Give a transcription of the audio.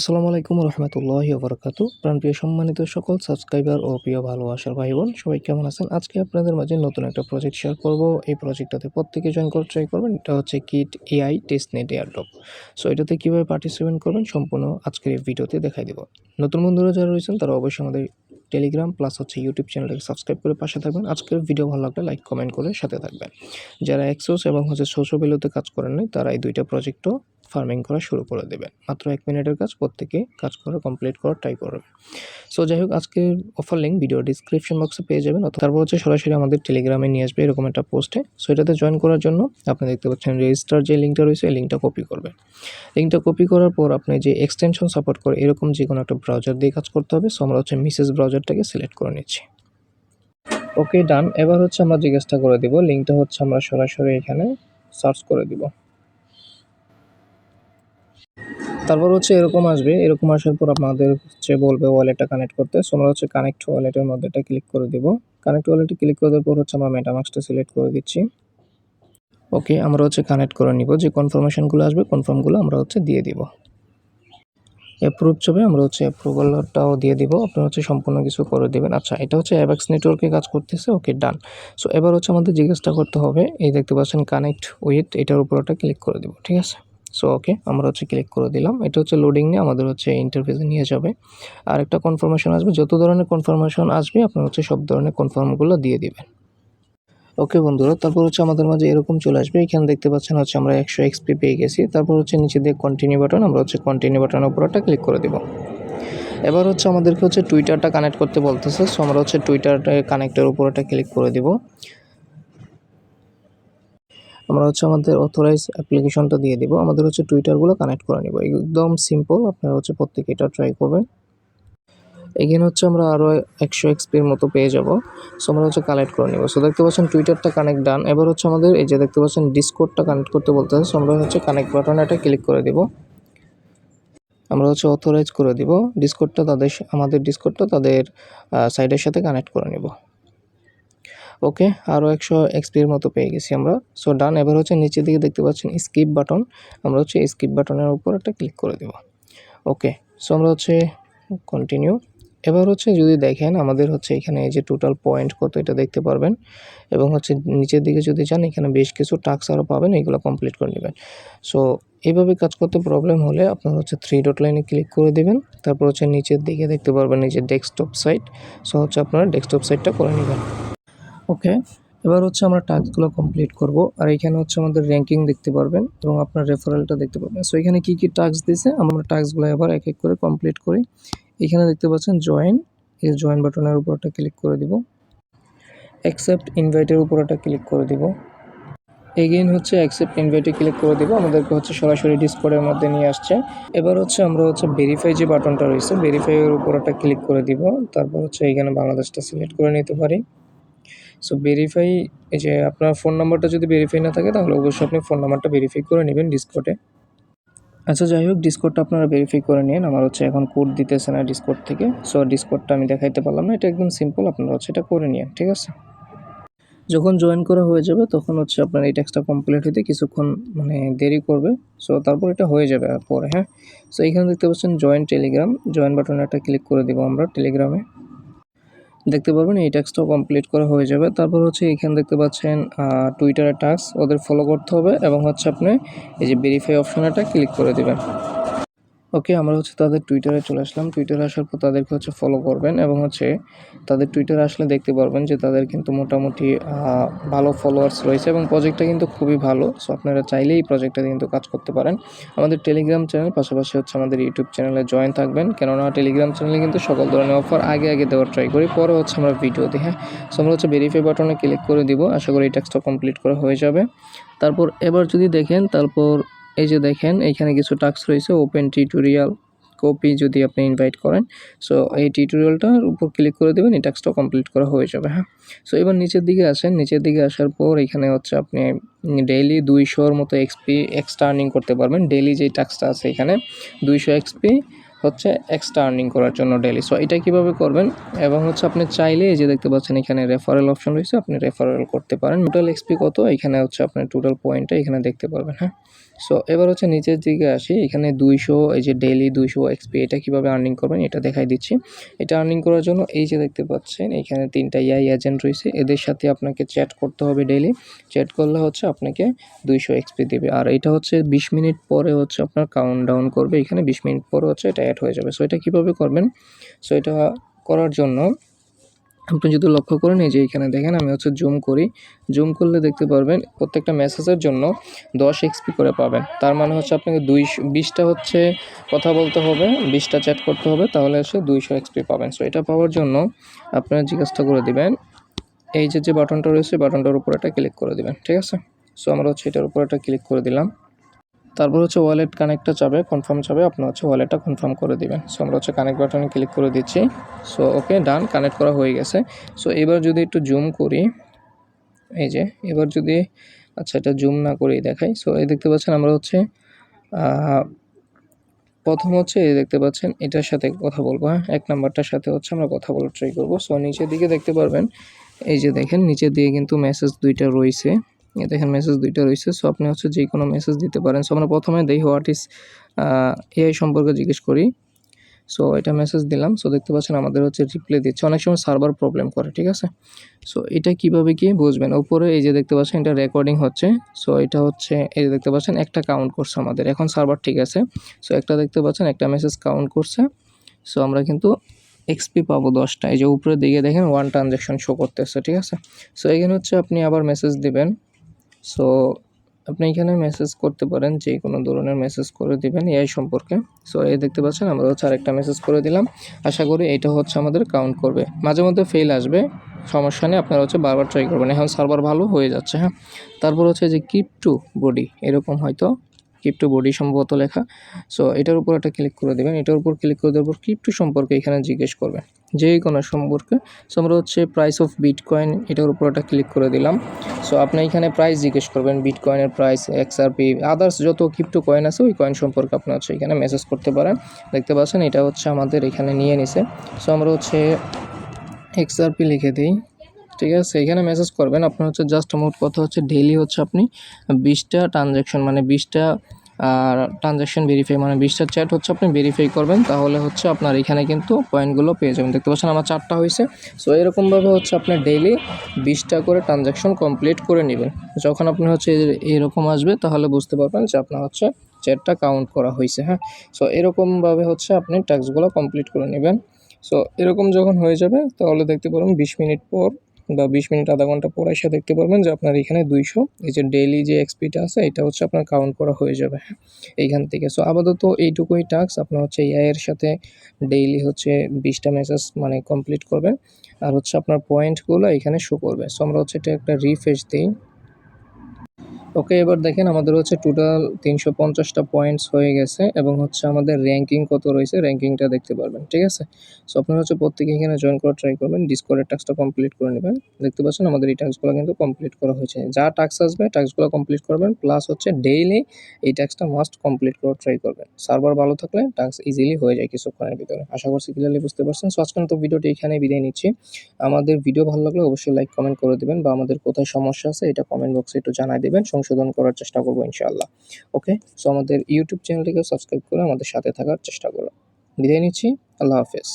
আসসালামু আলাইকুম রহমতুল্লাহ বরকাত প্রাণপ্রিয় সম্মানিত সকল সাবস্ক্রাইবার ও প্রিয় ভালোবাসার ভাই বোন সবাই কেমন আছেন? আজকে আপনাদের মাঝে নতুন একটা প্রজেক্ট শেয়ার করব। এই প্রজেক্টটাতে প্রত্যেকে জয়েন করে ট্রাই করবেন। এটা হচ্ছে Kite AI test net airdrop so এটাতে কীভাবে পার্টিসিপেট করবেন সম্পূর্ণ আজকের এই ভিডিওতে দেখাই দেব। নতুন বন্ধুরা যারা রয়েছেন, তারা অবশ্যই আমাদের টেলিগ্রাম প্লাস হচ্ছে ইউটিউব চ্যানেলটাকে সাবস্ক্রাইব করে পাশে থাকবেন। আজকের ভিডিও ভালো লাগলে লাইক কমেন্ট করে সাথে থাকবেন। যারা এক্সোস এবং হচ্ছে সোশ্যাল ভ্যালুতে কাজ করেন নাই, তারা এই দুইটা প্রজেক্টও ফার্মিং করা শুরু করে দেবেন। মাত্র এক মিনিটের কাজ, প্রত্যেকে কাজ করা কমপ্লিট করার ট্রাই করবে। সো যাই হোক, আজকে অফার লিঙ্ক ভিডিও ডিসক্রিপশন বক্সে পেয়ে যাবেন। অথবা তারপর হচ্ছে সরাসরি আমাদের টেলিগ্রামে নিয়ে আসবে এরকম একটা পোস্টে সো এটাতে জয়েন করার জন্য আপনি দেখতে পাচ্ছেন রেজিস্টার যে লিঙ্কটা রয়েছে, এই লিঙ্কটা কপি করবেন। লিঙ্কটা কপি করার পর আপনি যে এক্সটেনশন সাপোর্ট করে এরকম যে কোনো একটা ব্রাউজার দিয়ে কাজ করতে হবে। সো আমরা হচ্ছে মিসেস ব্রাউজারটাকে সিলেক্ট করে নিচ্ছি। ওকে ডান এবার হচ্ছে আমরা জিজ্ঞাসা করে দিব। লিঙ্কটা হচ্ছে আমরা সরাসরি এখানে সার্চ করে দিব। তারপর হচ্ছে এরকম আসবে, এরকম আসার পর আপনাদের হচ্ছে বলবে ওয়ালেটটা কানেক্ট করতে। সো আমরা হচ্ছে কানেক্ট ওয়ালেটের মধ্যে এটা ক্লিক করে দিব। কানেক্ট ওয়ালেটে ক্লিক করে দেওয়ার পর হচ্ছে আমরা মেটামাক্সটা সিলেক্ট করে দিচ্ছি। ওকে আমরা হচ্ছে কানেক্ট করে নিব। যে কনফার্মেশনগুলো আসবে কনফার্মগুলো আমরা হচ্ছে দিয়ে দিব। অ্যাপ্রুভ ছবে আমরা হচ্ছে অ্যাপ্রুভালটাও দিয়ে দিব। আপনারা হচ্ছে সম্পূর্ণ কিছু করে দেবেন। আচ্ছা এটা হচ্ছে অ্যাভাক্স নেটওয়ার্কে কাজ করতেছে। ওকে ডান সো এবার হচ্ছে আমাদের জিজ্ঞাসা করতে হবে। এই দেখতে পাচ্ছেন কানেক্ট উইথ এটার উপর একটা ক্লিক করে দেবো। ঠিক আছে? সো ওকে আমরা হচ্ছে ক্লিক করে দিলাম। এটা হচ্ছে লোডিং নিয়ে আমাদের হচ্ছে ইন্টারফেসে নিয়ে যাবে। আর একটা কনফার্মেশন আসবে। যত ধরনের কনফার্মেশন আসবে, আপনার হচ্ছে সব ধরনের কনফার্মগুলো দিয়ে দিবেন। ওকে বন্ধুরা, তারপর হচ্ছে আমাদের মাঝে এরকম চলে আসবে। এখানে দেখতে পাচ্ছেন হচ্ছে আমরা একশো এক্সপি পেয়ে গেছি। তারপর হচ্ছে নিচে দিয়ে কন্টিনিউ বাটন আমরা হচ্ছে কন্টিনিউ বাটনের উপর একটা ক্লিক করে দিব। এবার হচ্ছে আমাদেরকে হচ্ছে টুইটারটা কানেক্ট করতে বলতেছে। সো আমরা হচ্ছে টুইটারটা কানেক্টের উপর একটা ক্লিক করে দিব। আমরা হচ্ছে আমাদের অথরাইজ অ্যাপ্লিকেশনটা দিয়ে দিব। আমাদের হচ্ছে টুইটারগুলো কানেক্ট করে নিব। একদম সিম্পল আপনারা হচ্ছে প্রত্যেকে এটা ট্রাই করবেন। এগেন হচ্ছে আমরা আরও একশো এক্সপির মতো পেয়ে যাব। সো আমরা হচ্ছে কালেক্ট করে নেব। সো দেখতে পাচ্ছেন টুইটারটা কানেক্ট ডান এবার হচ্ছে আমাদের এই যে দেখতে পাচ্ছেন ডিসকোডটা কানেক্ট করতে বলতে সো আমরা হচ্ছে কানেক্ট বাটনে এটা ক্লিক করে দিব। আমরা হচ্ছে অথরাইজ করে দিব। ডিসকোডটা তাদের, আমাদের ডিসকোডটা তাদের সাইডের সাথে কানেক্ট করে নেব। ওকে, আরও একশো এক্সপির মতো পেয়ে গেছি আমরা। সো, ডান, এবার হচ্ছে নিচের দিকে দেখতে পাচ্ছেন স্কিপ বাটন। আমরা হচ্ছে স্কিপ বাটনের উপর একটা ক্লিক করে দেব। ওকে, সো, আমরা হচ্ছে কন্টিনিউ। এবার হচ্ছে যদি দেখেন, আমাদের হচ্ছে এখানে এই যে টোটাল পয়েন্ট কত এটা দেখতে পারবেন। এবং হচ্ছে নিচের দিকে যদি যান এখানে বেশ কিছু টাস্ক আরও পাবেন, এগুলো কমপ্লিট করে নেবেন। সো এইভাবে কাজ করতে প্রবলেম হলে আপনার হচ্ছে থ্রি ডট লাইনে ক্লিক করে দেবেন। তারপর হচ্ছে নিচের দিকে দেখতে পারবেন এই যে ডেস্কটপ সাইট। সো, হচ্ছে আপনারা ডেস্কটপ সাইটটা করে নেবেন। ওকে এবার হচ্ছে আমরা টাস্কগুলো কমপ্লিট করব। আর এখানে হচ্ছে আমাদের র্যাঙ্কিং দেখতে পারবেন এবং আপনার রেফারেলটা দেখতে পারবেন। সো এখানে কী কী টাস্ক দিয়েছে আমরা টাস্কগুলো এবার এক এক করে কমপ্লিট করি। এখানে দেখতে পাচ্ছেন জয়েন এই জয়েন বাটনের উপর একটা ক্লিক করে দিব। অ্যাকসেপ্ট ইনভাইটের উপর একটা ক্লিক করে দিব। এগেইন হচ্ছে অ্যাকসেপ্ট ইনভাইটে ক্লিক করে দেবো। আমাদেরকে হচ্ছে সরাসরি ডিসকোডের মধ্যে নিয়ে আসছে। এবার হচ্ছে আমরা হচ্ছে ভেরিফাই যে বাটনটা রয়েছে ভেরিফাইয়ের উপর একটা ক্লিক করে দিব। তারপর হচ্ছে এখানে বাংলাদেশটা সিলেক্ট করে নিতে পারি। সো ভেরিফাই এই যে আপনার ফোন নাম্বারটা যদি ভেরিফাই না থাকে, তাহলে অবশ্যই আপনি ফোন নাম্বারটা ভেরিফাই করে নেবেন ডিসকোডে আচ্ছা যাই হোক ডিসকোডটা আপনারা ভেরিফাই করে নিন। আমার হচ্ছে এখন কোড দিতেছে না ডিসকোড থেকে। সো ডিসকোডটা আমি দেখাইতে পারলাম না। এটা একদম সিম্পল আপনারা হচ্ছে এটা করে নিন ঠিক আছে? যখন জয়েন করা হয়ে যাবে, তখন হচ্ছে আপনার এই ট্যাক্সটা কমপ্লিট হতে কিছুক্ষণ মানে দেরি করবে। সো তারপর এটা হয়ে যাবে পরে হ্যাঁ? সো এখানে দেখতে পাচ্ছেন জয়েন টেলিগ্রাম জয়েন বাটনে একটা ক্লিক করে দেবো আমরা টেলিগ্রামে দেখতে পারবেন, এই টাস্কটাও কমপ্লিট করা হয়ে যাবে। তারপর হচ্ছে এখানে দেখতে পাচ্ছেন টুইটারের টাস্ক ওদের ফলো করতে হবে এবং হচ্ছে আপনি এই যে ভেরিফাই অপশানটা ক্লিক করে দেবেন। ওকে আমরা হচ্ছে তাদের টুইটারে চলে আসলাম। টুইটারে আসার পর তাদেরকে হচ্ছে ফলো করবেন এবং হচ্ছে তাদের টুইটারে আসলে দেখতে পারবেন যে তাদের কিন্তু মোটামুটি ভালো ফলোয়ার্স রয়েছে এবং প্রজেক্টটা কিন্তু খুবই ভালো। সো আপনারা চাইলেই এই প্রজেক্টটা কিন্তু কাজ করতে পারেন। আমাদের টেলিগ্রাম চ্যানেল পাশাপাশি হচ্ছে আমাদের ইউটিউব চ্যানেলে জয়েন থাকবেন। কেননা টেলিগ্রাম চ্যানেলে কিন্তু সকল ধরনের অফার আগে আগে দেওয়ার ট্রাই করি। পরে হচ্ছে আমরা ভিডিও দিই হ্যাঁ? সো আমরা হচ্ছে ভেরিফাই বাটনে ক্লিক করে দিব। আশা করি এই টাস্কটা কমপ্লিট করা হয়ে যাবে। তারপর এবার যদি দেখেন, তারপর এই যে দেখেন, এখানে কিছু টাস্ক রয়েছে ওপেন টিউটোরিয়াল কপি যদি আপনি ইনভাইট করেন। সো এই টিউটোরিয়ালটার উপর ক্লিক করে দেবেন, এই টাস্কটা কমপ্লিট করা হয়ে যাবে হ্যাঁ? সো এবার নিচের দিকে আসেন, নিচের দিকে আসার পর এখানে হচ্ছে আপনি ডেইলি দুইশোর মতো এক্সপি এক্সট্রা আর্নিং করতে পারবেন। ডেইলি যেই টাস্কটা আছে এখানে, দুইশো এক্সপি হচ্ছে এক্সট্রা আর্নিং করার জন্য ডেলি সো এটা কীভাবে করবেন? এবং হচ্ছে আপনি চাইলে এই যে দেখতে পাচ্ছেন, এখানে রেফারেল অপশন রয়েছে, আপনি রেফারেল করতে পারেন। টোটাল এক্সপি কত? এখানে হচ্ছে আপনার টোটাল পয়েন্টটা এখানে দেখতে পারবেন হ্যাঁ? সো এবার হচ্ছে নিচের দিকে আসি। এখানে দুইশো, এই যে ডেইলি দুইশো এক্সপি এটা কীভাবে আর্নিং করবেন এটা দেখাই দিচ্ছি। এটা আর্নিং করার জন্য এই যে দেখতে পাচ্ছেন, এখানে তিনটা ইয়াই এজেন্ট রয়েছে। এদের সাথে আপনাকে চ্যাট করতে হবে ডেইলি চ্যাট করলে হচ্ছে আপনাকে দুইশো এক্সপি দেবে। আর এটা হচ্ছে বিশ মিনিট পরে হচ্ছে আপনার কাউন্ট ডাউন করবে। এখানে বিশ মিনিট পরে হচ্ছে এটা অ্যাড হয়ে যাবে। সো এটা কীভাবে করবেন? সো এটা করার জন্য আপনি যদি লক্ষ্য করেন, এই যে এখানে দেখেন, আমি হচ্ছে জুম করি। জুম করলে দেখতে পারবেন, প্রত্যেকটা মেসেজের জন্য দশ এক্সপি করে পাবেন। তার মানে হচ্ছে আপনাকে দুই বিশটা হচ্ছে কথা বলতে হবে, বিশটা চ্যাট করতে হবে, তাহলে হচ্ছে দুইশো এক্সপি পাবেন। সো এটা পাওয়ার জন্য আপনারা জিজ্ঞাসা করে দিবেন, এই যে যে বাটনটা রয়েছে বাটনটার উপর একটা ক্লিক করে দিবেন, ঠিক আছে? সো আমরা হচ্ছে এটার উপর একটা ক্লিক করে দিলাম। তারপর হচ্ছে ওয়ালেট কানেক্টটা চাবে কনফার্ম চাবে, আপনার হচ্ছে ওয়ালেটটা কনফার্ম করে দিবেন। সো আমরা হচ্ছে কানেক্ট বাটনে ক্লিক করে দিচ্ছি। সো ওকে ডান কানেক্ট করা হয়ে গেছে। সো এবার যদি একটু জুম করি, এই যে, এবার যদি আচ্ছা এটা জুম না করেই দেখাই। সো এই দেখতে পাচ্ছেন আমরা হচ্ছে প্রথম হচ্ছে এই দেখতে পাচ্ছেন, এটার সাথে কথা বলব হ্যাঁ? এক নাম্বারটার সাথে হচ্ছে আমরা কথা বলার ট্রাই করব। সো নিচের দিকে দেখতে পারবেন, এই যে দেখেন, নিচের দিকে কিন্তু মেসেজ দুইটা রয়েছে। দেখেন মেসেজ দুইটা রয়েছে। সো আপনি হচ্ছে যে কোনো মেসেজ দিতে পারেন। সো আমরা প্রথমে দেখি হোয়াট ইজ এআই সম্পর্কে জিজ্ঞেস করি। সো এটা মেসেজ দিলাম। সো দেখতে পাচ্ছেন আমাদের হচ্ছে রিপ্লাই দিচ্ছে। অনেক সময় সার্ভার প্রবলেম করে, ঠিক আছে? সো এটা কীভাবে কি বুঝবেন? উপরে এই যে দেখতে পাচ্ছেন, এটা রেকর্ডিং হচ্ছে। সো এটা হচ্ছে, এই যে দেখতে পাচ্ছেন, একটা কাউন্ট করছে আমাদের। এখন সার্ভার ঠিক আছে। সো একটা দেখতে পাচ্ছেন, একটা মেসেজ কাউন্ট করছে। সো আমরা কিন্তু এক্সপি পাবো দশটা। এই যে উপরের দিকে দেখেন ওয়ান ট্রানজ্যাকশন শো করতেছে, ঠিক আছে? সো এখানে হচ্ছে আপনি আবার মেসেজ দিবেন। সো আপনি এখানে মেসেজ করতে পারেন, যে কোনো ধরনের মেসেজ করে দিবেন এআই সম্পর্কে। সো এই দেখতে পাচ্ছেন, আমরা হচ্ছে আরেকটা মেসেজ করে দিলাম। আশা করি এটা হচ্ছে আমাদের কাউন্ট করবে। মাঝে মধ্যে ফেল আসবে, সমস্যা নেই, আপনারা হচ্ছে বারবার ট্রাই করবেন। এখন সার্ভার ভালো হয়ে যাচ্ছে হ্যাঁ? তারপর হচ্ছে যে কিপ টু বডি এরকম হয়তো। কিপ টু বডি সম্ভবত লেখা। সো এটার উপর একটা ক্লিক করে দেবেন। এটার উপর ক্লিক করে দেওয়ার পর কিপ টু সম্পর্কে এখানে জিজ্ঞেস করবেন। যে কোনো সম্পর্কে। সো আমরা হচ্ছে প্রাইস অফ বিটকয়েন এটার উপর একটা ক্লিক করে দিলাম। সো আপনি এখানে প্রাইস জিজ্ঞেস করবেন বিটকয়েনের প্রাইস এক্সআরপি আদার্স যত ক্রিপ্টো কয়েন আছে, ওই কয়েন সম্পর্কে আপনি হচ্ছে এখানে মেসেজ করতে পারেন। দেখতে পাচ্ছেন, এটা হচ্ছে আমাদের এখানে নিয়ে নিছে। সো আমরা হচ্ছে এক্সআরপি লিখে দিই। ঠিক আছে, এখানে মেসেজ করবেন। আপনার হচ্ছে জাস্ট মোট কথা হচ্ছে ডেইলি হচ্ছে আপনি বিশটা ট্রানজ্যাকশন মানে বিশটা আর ট্রানজ্যাকশন ভেরিফাই মানে বিশটা চ্যাট হচ্ছে, আপনি ভেরিফাই করবেন, তাহলে হচ্ছে আপনার এখানে কিন্তু পয়েন্টগুলো পেয়ে যাবেন। দেখতে পাচ্ছেন আমার চারটা হয়েছে। সো এরকমভাবে হচ্ছে আপনার ডেইলি বিশটা করে ট্রানজ্যাকশন কমপ্লিট করে নেবেন। যখন আপনি হচ্ছে এরকম আসবে, তাহলে বুঝতে পারবেন যে আপনার হচ্ছে চ্যাটটা কাউন্ট করা হয়েছে হ্যাঁ? সো এরকমভাবে হচ্ছে আপনি ট্যাক্সগুলো কমপ্লিট করে নেবেন। সো এরকম যখন হয়ে যাবে, তাহলে দেখতে পারবেন বিশ মিনিট পর বা বিশ মিনিট, আধা ঘণ্টা পরে এসে দেখতে পারবেন যে আপনার এখানে দুইশো। এই যে ডেইলি যে এক্সপিটা আছে, এটা হচ্ছে আপনার কাউন্ট করা হয়ে যাবে। এইখান থেকে। সো আপাতত এইটুকুই টাস্ক আপনার হচ্ছে এআইয়ের সাথে ডেইলি হচ্ছে বিশটা মেসেজ মানে কমপ্লিট করবেন। আর হচ্ছে আপনার পয়েন্টগুলো এখানে শো করবে। সো আমরা হচ্ছে এটা একটা রিফ্রেশ দিই। ওকে, এবার দেখেন আমাদের হচ্ছে টোটাল তিনশো পঞ্চাশটা পয়েন্টস হয়ে গেছে এবং হচ্ছে আমাদের র্যাঙ্কিং কত রয়েছে র্যাঙ্কিংটা দেখতে পারবেন, ঠিক আছে? সো আপনারা হচ্ছে প্রত্যেকে এখানে জয়েন করার ট্রাই করবেন ডিসকোডের টাস্কটা কমপ্লিট করে নেবেন। দেখতে পাচ্ছেন আমাদের এই টাস্কগুলো কিন্তু কমপ্লিট করা হয়েছে। যা টাস্ক আসবে টাস্কগুলো কমপ্লিট করবেন প্লাস হচ্ছে ডেইলি এই টাস্কটা মাস্ট কমপ্লিট করার ট্রাই করবেন। সার্ভার ভালো থাকলে টাস্ক ইজিলি হয়ে যায় কিছুক্ষণের ভিতরে। আশা করছি ক্লিয়ারলি বুঝতে পারছেন। সো আজকের তো ভিডিওটি এখানে বিদায় নিচ্ছি। আমাদের ভিডিও ভালো লাগলে অবশ্যই লাইক কমেন্ট করে দেবেন বা আমাদের কোথায় সমস্যা আছে, এটা কমেন্ট বক্সে একটু জানাই দেবেন। সংশোধন করার চেষ্টা করব ইনশাআল্লাহ। ওকে সো আমাদের ইউটিউব চ্যানেলটিকে সাবস্ক্রাইব করে আমাদের সাথে থাকার চেষ্টা করো। বিদায় নিচ্ছি। আল্লাহ হাফেজ।